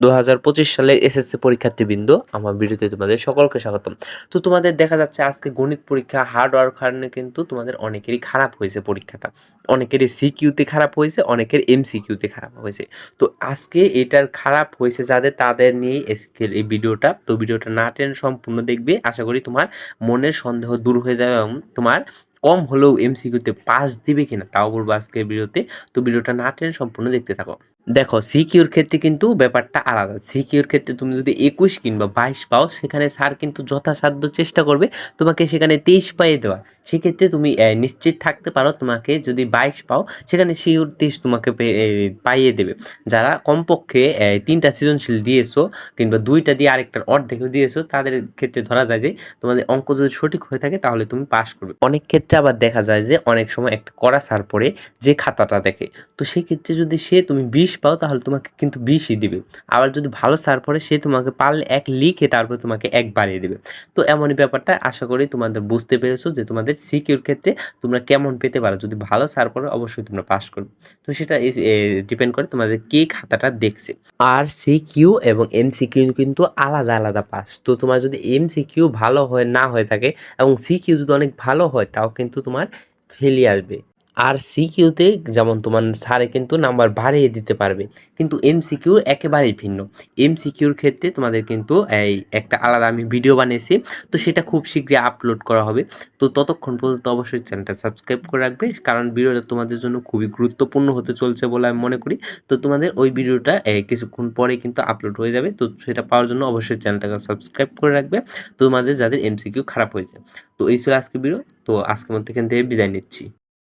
দু হাজার পঁচিশ সালে এসএসসি পরীক্ষার্থীবৃন্দ, আমার ভিডিওতে তোমাদের সকলকে স্বাগতম। তো তোমাদের দেখা যাচ্ছে আজকে গণিত পরীক্ষা হার্ড ওয়ার্ক কারণে কিন্তু তোমাদের অনেকেরই খারাপ হয়েছে পরীক্ষাটা। অনেকেরই সিকিউতে খারাপ হয়েছে, অনেকের এমসিকিউতে খারাপ হয়েছে। তো আজকে এটার খারাপ হয়েছে যাদের, তাদের নিয়ে আজকের এই ভিডিওটা। তো ভিডিওটা না টেনে সম্পূর্ণ দেখবে। আশা করি তোমার মনের সন্দেহ দূর হয়ে যাবে এবং তোমার কম হলেও এমসিকিউতে পাস দিবে কিনা তাও বলব আজকের ভিডিওতে। তো ভিডিওটা না টেনে সম্পূর্ণ দেখতে থাকো। দেখো সিকিউর ক্ষেত্রে কিন্তু ব্যাপারটা আলাদা। সিকিউর ক্ষেত্রে তুমি যদি একুশ কিংবা বাইশ পাও, সেখানে স্যার কিন্তু যথাসাধ্য চেষ্টা করবে তোমাকে সেখানে তেইশ পাইয়ে দেওয়া সেক্ষেত্রে তুমি নিশ্চিত থাকতে পারো তোমাকে যদি বাইশ পাও, সেখানে শিওর তোমাকে পাইয়ে দেবে। যারা কমপক্ষে তিনটা সৃজনশীল দিয়েছ কিংবা দুইটা দিয়ে আরেকটার অর্ধেক দিয়েছ, তাদের ক্ষেত্রে ধরা যায় যে তোমাদের অঙ্ক যদি সঠিক হয়ে থাকে তাহলে তুমি পাস করবে। অনেক ক্ষেত্রে আবার দেখা যায় যে অনেক সময় একটা করা সার পড়ে যে খাতাটা দেখে। তো সেই ক্ষেত্রে যদি সে তুমি বিশ পাও তাহলে তোমাকে কিন্তু বিশই দিবে। আবার যদি ভালো সার পড়ে সে তোমাকে পারলে এক লিখে তারপর তোমাকে এক বাড়িয়ে দেবে। তো এমনই ব্যাপারটা আশা করি তোমাদের বুঝতে পেরেছ যে তোমাদের সিকিউর ক্ষেত্রে তোমরা কেমন পেতে পারো? যদি ভালো সার করো, অবশ্যই তোমরা পাস করবে। তো সেটা ডিপেন্ড করে তোমাদের কে খাতাটা দেখছে। আর সিকিউ এবং এম এমসিকিউ কিন্তু আলাদা আলাদা পাস তো তোমার যদি এম এমসিকিউ ভালো হয়, না হয়ে থাকে এবং সিকিউ যদি অনেক ভালো হয়, তাও কিন্তু তোমার ফেলে আসবে। আর সিকিউতে যেমন তোমার স্যারে কিন্তু নাম্বার বাড়িয়ে দিতে পারবে। কিন্তু এমসিকিউ একেবারেই ভিন্ন। এমসিকিউর ক্ষেত্রে তোমাদের কিন্তু এই একটা আলাদা আমি ভিডিও বানিয়েছি। তো সেটা খুব শীঘ্রই আপলোড করা হবে। তো ততক্ষণ পর্যন্ত অবশ্যই চ্যানেলটা সাবস্ক্রাইব করে রাখবে। কারণ ভিডিওটা তোমাদের জন্য খুবই গুরুত্বপূর্ণ হতে চলছে বলে আমি মনে করি। তো তোমাদের ওই ভিডিওটা কিছুক্ষণ পরে কিন্তু আপলোড হয়ে যাবে। তো সেটা পাওয়ার জন্য অবশ্যই চ্যানেলটাকে সাবস্ক্রাইব করে রাখবে। তোমাদের যাদের এমসিকিউ খারাপ হয়েছে। তো এই ছিল আজকে ভিডিও তো আজকের মধ্যে এখান থেকে বিদায় নিচ্ছি।